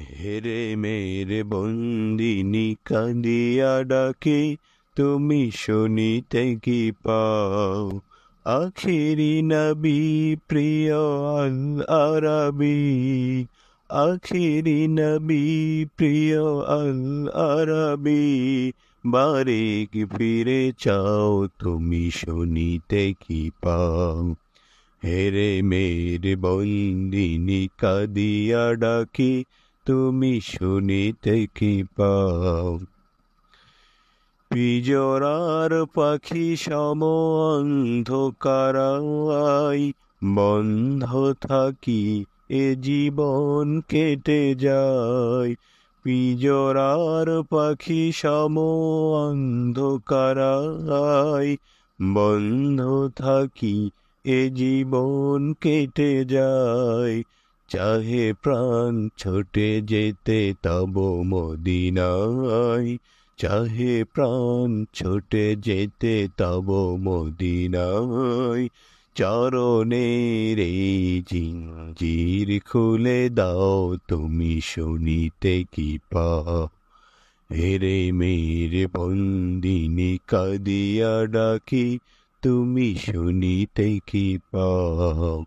হেরে মেরে বন্দিনী, কাঁদিয়া ডাকে, তুমি শুনিতে কি পাও? আখিরি নবী, প্রিয় আরবি আখিরি নবী, প্রিয় আল আরবি বারেক ফিরে চাও, তুমি শুনিতে কি পাও? হেরে মেরে বন্দিনী, কাদিয়া ডাকি তুমি শুনিতে কি পাও। পিজরার পাখি সম অন্ধকারাই, বন্ধ থাকি এ জীবন কেটে যায়। পিজরার পাখি সম অন্ধকারাই, বন্ধ থাকি এ জীবন কেটে যায়। চাহে প্রাণ ছোটে যেতে তব মদিনায়। চাহে প্রাণ ছোটে যেতে তব মদিনায়। চরণের এই জিঞ্জির খুলে দাও, তুমি শুনিতে কি পাও হেরে মেরে বন্দিনী কাদিয়া ডাকি, তুমি শুনিতে কি পাও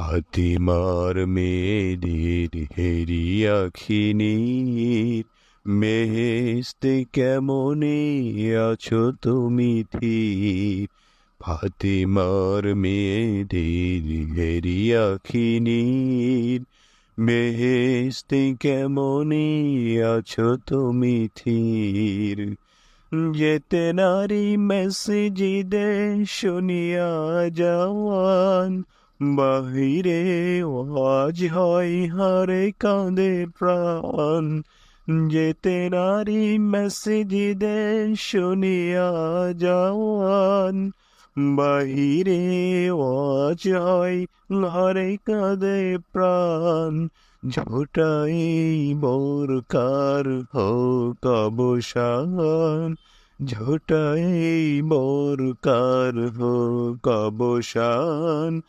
ফাতিমার মেয়েদের হেরিয়া খিনীর মেহেস্তে কেমনে আছো তুমি থির ফাতিমার মেয়েদের হেরিয়া খিনীর মেহেস্তে কেমনে আছো তুমি থির যেতে নারী মেসজিদে শুনিয়া যাওয়ান বাহিরে আজ হয়, হারে কাঁদে প্রাণ। যেতে নারী মেসজিদে শুনিয়া যাওয়ান। বাহিরে আজ হয়, হারে কাঁদে প্রাণ। ঝোটাই বোরকার হোক অবসান। ঝোটাই বোরকার হোক অবসান।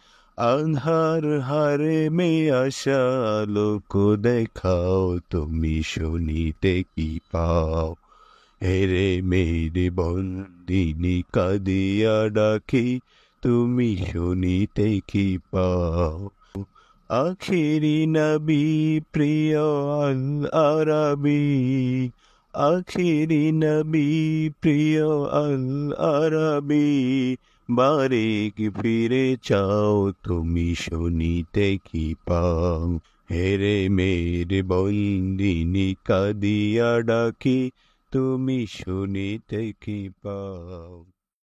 আধার হারে মে আশা, লোক দেখাও, তুমি শুনিতে কি পাও? হেরে মেরে বন্দিনী, কাদিয়া ডাকি, তুমি শুনিতে কি পাও? আখিরি নবী, প্রিয় আল আরবি আখিরি নবী, প্রিয় আল আরবি বারেক ফিরে চাও? তুমি শুনিতে কি পাও? হেরে মেরে বন্দিনী, কাদিয়া ডাকি, তুমি শুনিতে কি পাও?